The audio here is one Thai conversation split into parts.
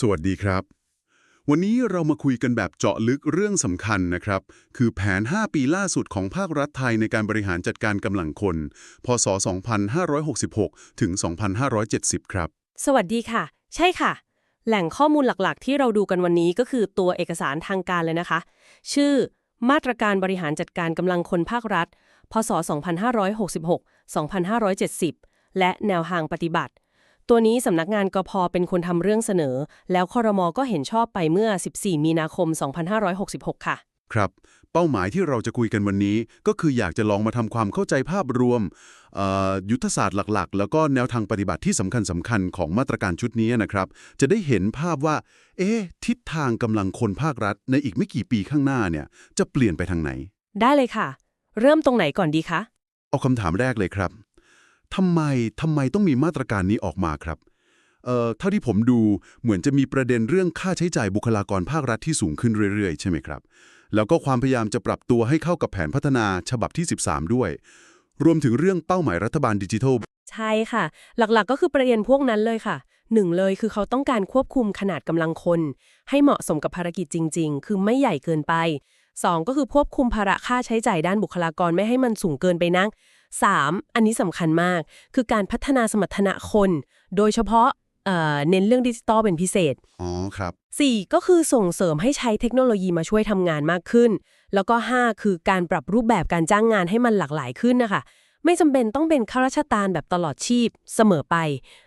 สวัสดีครับ วันนี้เรามาคุยกันแบบเจาะลึกเรื่องสำคัญนะครับ คือแผน 5 ปีล่าสุดของภาครัฐไทยในการบริหารจัดการกำลังคน พศ 2566 ถึง 2570 ครับ สวัสดีค่ะ ใช่ค่ะ แหล่งข้อมูลหลักๆ ที่เราดูกันวันนี้ก็คือตัวเอกสารทางการเลยนะคะ ชื่อมาตรการบริหารจัดการกำลังคนภาครัฐ พศ 2566 2570 และแนวทางปฏิบัติ ตัวนี้สำนักงานกพเป็นคนทำเรื่องเสนอ แล้วคอรมอก็เห็นชอบไปเมื่อ 14 มีนาคม 2566 ค่ะ ครับ เป้าหมายที่เราจะคุยกันวันนี้ ก็คืออยากจะลองมาทำความเข้าใจภาพรวมเอ่อยุทธศาสตร์หลักๆ แล้วก็แนวทางปฏิบัติที่สำคัญสำคัญๆของมาตรการชุดนี้นะครับ จะได้เห็นภาพว่า เอ๊ะทิศทางกำลังคนภาครัฐ ในอีกไม่กี่ปีข้างหน้าเนี่ย จะเปลี่ยนไปทางไหน ได้เลยค่ะ เริ่มตรงไหนก่อนดีคะเอาคำถามแรกเลยครับ ทำไมทำไมต้องมีมาตรการนี้ออกมาครับเอ่อเท่าที่ผมดูเหมือนจะมีประเด็นเรื่องค่าใช้จ่ายบุคลากรภาครัฐที่สูงขึ้นเรื่อยๆ ใช่ไหมครับ แล้วก็ความพยายามจะปรับตัวให้เข้ากับแผนพัฒนาฉบับที่ 13 ด้วย รวมถึงเรื่องเป้าหมายรัฐบาลดิจิทัล ใช่ค่ะ หลักๆก็คือประเด็นพวกนั้นเลยค่ะหนึ่งเลยคือเขาต้องการควบคุมขนาดกำลังคน ให้เหมาะสมกับภารกิจจริง ๆ คือไม่ใหญ่เกินไปสองก็คือควบคุมภาระค่าใช้จ่ายด้านบุคลากรไม่ให้มันสูงเกินไปนัก สามอันนี้สำคัญมาก คือการพัฒนาสมรรถนะคน โดยเฉพาะเอ่อเน้นเรื่องดิจิตอลเป็นพิเศษ อ๋อ ครับ 4 ก็คือส่งเสริมให้ใช้เทคโนโลยีมาช่วยทำงานมากขึ้น แล้วก็ 5 คือการปรับรูปแบบการจ้างงานให้มันหลากหลายขึ้นนะคะ ไม่จำเป็นต้องเป็นข้าราชการแบบตลอดชีพเสมอไป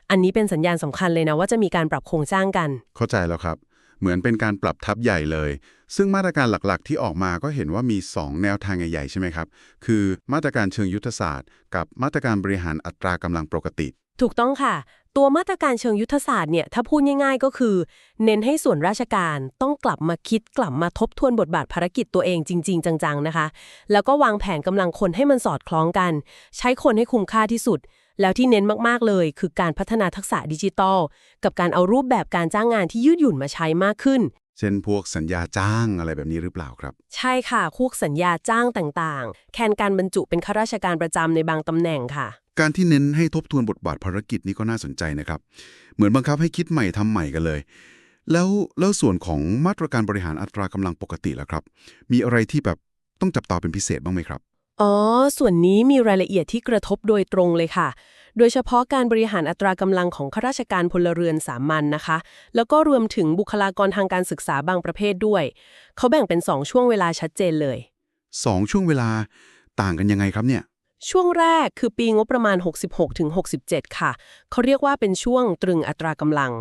อันนี้เป็นสัญญาณสำคัญเลยนะว่าจะมีการปรับโครงสร้างกัน เข้าใจแล้วครับ เหมือนเป็นการปรับทับใหญ่เลย ซึ่งมาตรการหลักๆ ที่ออกมาก็เห็นว่ามี 2 แนวทางใหญ่ๆใช่ไหมครับ คือมาตรการเชิงยุทธศาสตร์ กับมาตรการบริหารอัตรากำลังปกติ ถูกต้องค่ะ ตัวมาตรการเชิงยุทธศาสตร์เนี่ยถ้าพูดง่ายๆ ก็คือ เน้นให้ส่วนราชการต้องกลับมาคิดกลับมาทบทวนบทบาทภารกิจตัวเองจริง ๆ จังๆนะคะ แล้วก็วางแผนกำลังคนให้มันสอดคล้องกัน ใช้คนให้คุ้มค่าที่สุด แล้วที่เน้นมากๆเลย คือการพัฒนาทักษะดิจิทัล กับการเอารูปแบบการจ้างงานที่ยืดหยุ่นมาใช้มากขึ้น เช่นพวกสัญญาจ้างอะไรแบบนี้หรือเปล่าครับ ใช่ค่ะคู่สัญญาจ้างต่างๆ แคนการบรรจุเป็นข้าราชการประจำในบางตำแหน่งค่ะ การที่เน้นให้ทบทวนบทบาทภารกิจนี้ก็น่าสนใจนะครับ เหมือนบังคับให้คิดใหม่ทำใหม่กันเลยแล้วแล้วส่วนของมาตรการบริหารอัตรากำลังปกติล่ะครับ มีอะไรที่แบบต้องจับตาเป็นพิเศษบ้างไหมครับ อ๋อ ส่วนนี้มีรายละเอียดที่กระทบโดยตรงเลยค่ะ โดยเฉพาะการบริหารอัตรากำลังของข้าราชการพลเรือนสามัญนนะคะ แล้วก็รวมถึงบุคลากรทางการศึกษาบางประเภทด้วย เขาแบ่งเป็น 2 ช่วงเวลาชัดเจนเลยสองช่วงเวลาต่างกันยังไงครับเนี่ย ช่วงแรกคือปีงบประมาณ 66ถึง67 ค่ะ เขาเรียกว่าเป็นช่วงตรึงอัตรากำลัง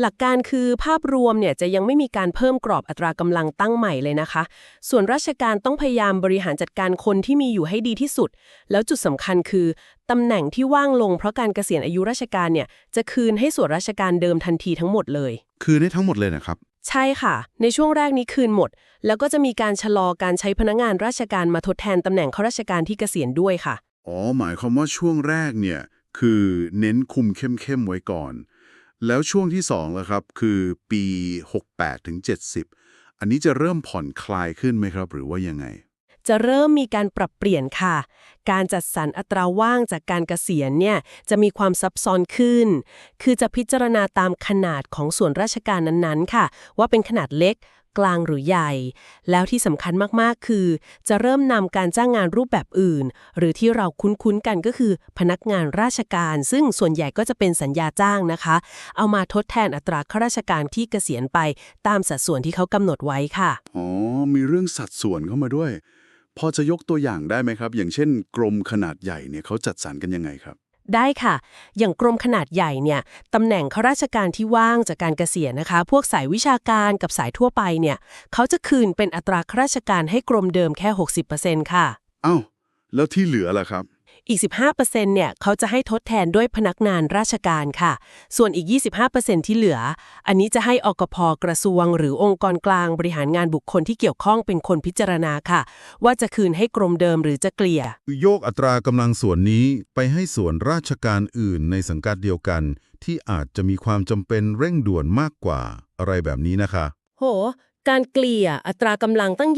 หลักการคือภาพรวมเนี่ยจะยังไม่มีการเพิ่มกรอบอัตรากำลังตั้งใหม่เลยนะคะ ส่วนราชการต้องพยายามบริหารจัดการคนที่มีอยู่ให้ดีที่สุด แล้วจุดสำคัญคือตำแหน่งที่ว่างลงเพราะการเกษียณอายุราชการเนี่ยจะคืนให้ส่วนราชการเดิมทันทีทั้งหมดเลย คือได้ทั้งหมดเลยนะครับ ใช่ค่ะ ในช่วงแรกนี้คืนหมด แล้วก็จะมีการชะลอการใช้พนักงานราชการมาทดแทนตำแหน่งข้าราชการที่เกษียณด้วยค่ะ อ๋อ หมายความว่าช่วงแรกเนี่ย คือเน้นคุมเข้มๆไว้ก่อน แล้วช่วงที่2ล่ะครับ คือปี 68ถึง70 อันนี้จะเริ่มผ่อนคลายขึ้นไหมครับ หรือว่ายังไง จะเริ่มมีการปรับเปลี่ยนค่ะ การจัดสรรอัตราว่างจากการเกษียณเนี่ยจะมีความซับซ้อนขึ้น คือจะพิจารณาตามขนาดของส่วนราชการนั้นๆ ค่ะ ว่าเป็นขนาดเล็กกลางหรือใหญ่ แล้วที่สำคัญมาก ๆ คือ จะเริ่มนำการจ้างงานรูปแบบอื่น หรือที่เราคุ้น ๆ กันก็คือ พนักงานราชการ ซึ่งส่วนใหญ่ก็จะเป็นสัญญาจ้างนะคะ เอามาทดแทนอัตราข้าราชการที่เกษียณไป ตามสัดส่วนที่เขากำหนดไว้ค่ะ อ๋อ มีเรื่องสัดส่วนเข้ามาด้วย พอจะยกตัวอย่างได้ไหมครับ อย่างเช่น กรมขนาดใหญ่เนี่ยเขาจัดสรรกันยังไงครับ ได้ค่ะ อย่างกรมขนาดใหญ่เนี่ยตำแหน่งข้าราชการที่ว่างจากการเกษียณนะคะ พวกสายวิชาการกับสายทั่วไปเนี่ยเขาจะคืนเป็นอัตราข้าราชการให้กรมเดิมแค่ 60%ค่ะเอ้าแล้วที่เหลือล่ะครับ อีก 15%เนี่ยเขาจะให้ทดแทนด้วยพนักงานราชการค่ะ ส่วนอีก 25%ที่เหลือ อันนี้จะให้อกพกระทรวง หรือองค์กรกลางบริหารงานบุคคลที่เกี่ยวข้องเป็นคนพิจารณาค่ะ ว่าจะคืนให้กรมเดิมหรือจะเกลี่ย โยกอัตรากำลังส่วนนี้ไปให้ส่วนราชการอื่นในสังกัดเดียวกัน ที่อาจจะมีความจำเป็นเร่งด่วนมากกว่าอะไรแบบนี้นะคะ โห การเกลี่ยอัตรากำลังตั้ง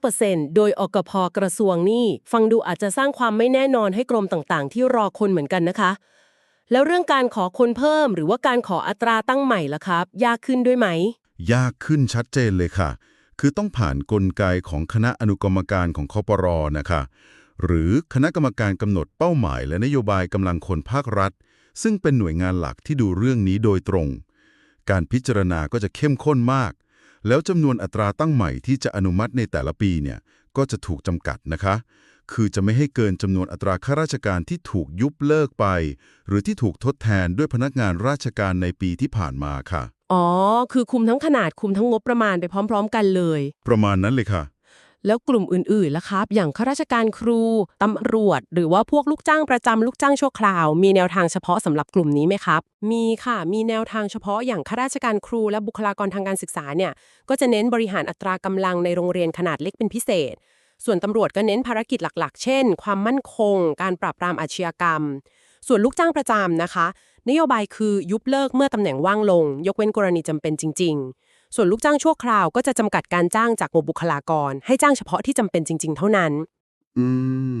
25%โดยอกพกระทรวงนี่ฟังดูอาจจะสร้างความไม่แน่นอนให้กรมต่างๆ ที่รอคนเหมือนกันนะคะ แล้วเรื่องการขอคนเพิ่ม หรือว่าการขออัตราตั้งใหม่ล่ะครับ ยากขึ้นด้วยไหม ยากขึ้นชัดเจนเลยค่ะ คือต้องผ่านกลไกของคณะอนุกรรมการของคอปรอนะคะหรือคณะกรรมการกำหนดเป้าหมาย และนโยบายกำลังคนภาครัฐ ซึ่งเป็นหน่วยงานหลักที่ดูเรื่องนี้โดยตรง การพิจารณาก็จะเข้มข้นมาก แล้วจำนวนอัตราตั้งใหม่ที่จะอนุมัติในแต่ละปีเนี่ยก็จะถูกจำกัดนะคะ คือจะไม่ให้เกินจำนวนอัตราข้าราชการที่ถูกยุบเลิกไป หรือที่ถูกทดแทนด้วยพนักงานราชการในปีที่ผ่านมาค่ะ อ๋อ คือคุมทั้งขนาดคุมทั้งงบประมาณไปพร้อม ๆ กันเลย ประมาณนั้นเลยค่ะ แล้วกลุ่มอื่นๆล่ะครับ อย่างข้าราชการครู ตำรวจ หรือว่าพวกลูกจ้างประจำลูกจ้างชั่วคราว มีแนวทางเฉพาะสำหรับกลุ่มนี้ไหมครับ มีค่ะ มีแนวทางเฉพาะอย่างข้าราชการครูและบุคลากรทางการศึกษาเนี่ย ก็จะเน้นบริหารอัตรากำลังในโรงเรียนขนาดเล็กเป็นพิเศษ ส่วนตำรวจก็เน้นภารกิจหลักๆ เช่น ความมั่นคง การปราบปรามอาชญากรรม ส่วนลูกจ้างประจำนะคะ นโยบายคือยุบเลิกเมื่อตำแหน่งว่างลง ยกเว้นกรณีจำเป็นจริง ๆ ส่วนลูกจ้างชั่วคราวก็จะจำกัดการจ้างจากงบบุคลากร ให้จ้างเฉพาะที่จำเป็นจริง ๆ เท่านั้น อืม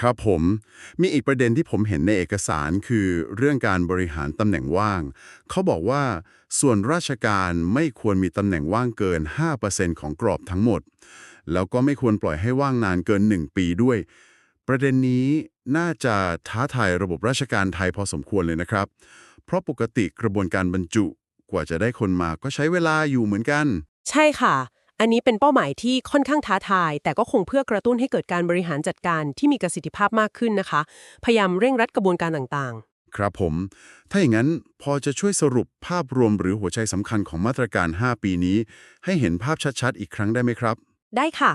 ครับผม มีอีกประเด็นที่ผมเห็นในเอกสารคือเรื่องการบริหารตำแหน่งว่าง เขาบอกว่าส่วนราชการไม่ควรมีตำแหน่งว่างเกิน 5%ของกรอบทั้งหมด แล้วก็ไม่ควรปล่อยให้ว่างนานเกิน 1 ปีด้วย ประเด็นนี้น่าจะท้าทายระบบราชการไทยพอสมควรเลยนะครับ เพราะปกติกระบวนการบรรจุ กว่าจะได้คนมาก็ใช้เวลาอยู่เหมือนกัน ใช่ค่ะ อันนี้เป็นเป้าหมายที่ค่อนข้างท้าทาย แต่ก็คงเพื่อกระตุ้นให้เกิดการบริหารจัดการที่มีประสิทธิภาพมากขึ้นนะคะ พยายามเร่งรัดกระบวนการต่างครับผม ถ้าอย่างนั้นพอจะช่วยสรุปภาพรวมหรือหัวใจสำคัญของมาตรการ 5 ปีนี้ ให้เห็นภาพชัดๆ อีกครั้งได้ไหมครับๆได้ค่ะ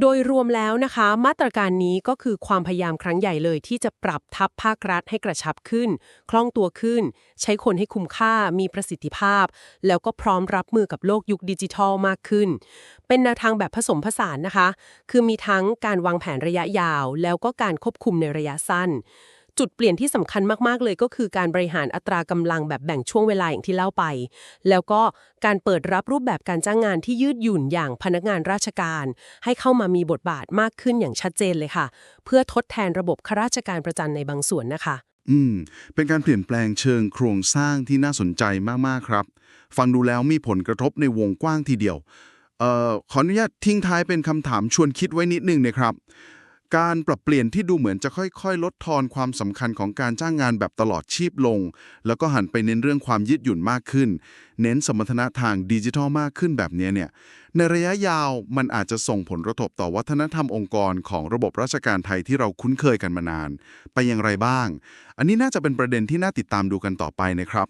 โดยรวมแล้วนะคะ มาตรการนี้ก็คือความพยายามครั้งใหญ่เลยที่จะปรับทับภาครัฐให้กระชับขึ้น คล่องตัวขึ้น ใช้คนให้คุ้มค่ามีประสิทธิภาพ แล้วก็พร้อมรับมือกับโลกยุคดิจิทัลมากขึ้น เป็นแนวทางแบบผสมผสานนะคะ คือมีทั้งการวางแผนระยะยาว แล้วก็การควบคุมในระยะสั้น จุดเปลี่ยนที่สำคัญมาก ๆ เลยก็คือการบริหารอัตรากำลังแบบแบ่งช่วงเวลาอย่างที่เล่าไป แล้วก็การเปิดรับรูปแบบการจ้างงานที่ยืดหยุ่นอย่างพนักงานราชการ ให้เข้ามามีบทบาทมากขึ้นอย่างชัดเจนเลยค่ะ เพื่อทดแทนระบบข้าราชการประจำในบางส่วนนะคะ อืม เป็นการเปลี่ยนแปลงเชิงโครงสร้างที่น่าสนใจมาก ๆ ครับ ฟังดูแล้วมีผลกระทบในวงกว้างทีเดียวเอ่อขออนุญาตทิ้งท้ายเป็นคำถามชวนคิดไว้นิดนึงนะครับ การปรับเปลี่ยนที่ดูเหมือนจะค่อย ๆ ลดทอนความสำคัญของการจ้างงานแบบตลอดชีพลง แล้วก็หันไปเน้นเรื่องความยืดหยุ่นมากขึ้น เน้นสมรรถนะทางดิจิทัลมากขึ้นแบบนี้เนี่ย ในระยะยาวมันอาจจะส่งผลกระทบต่อวัฒนธรรมองค์กรของระบบราชการไทยที่เราคุ้นเคยกันมานาน ไปอย่างไรบ้าง อันนี้น่าจะเป็นประเด็นที่น่าติดตามดูกันต่อไปนะครับ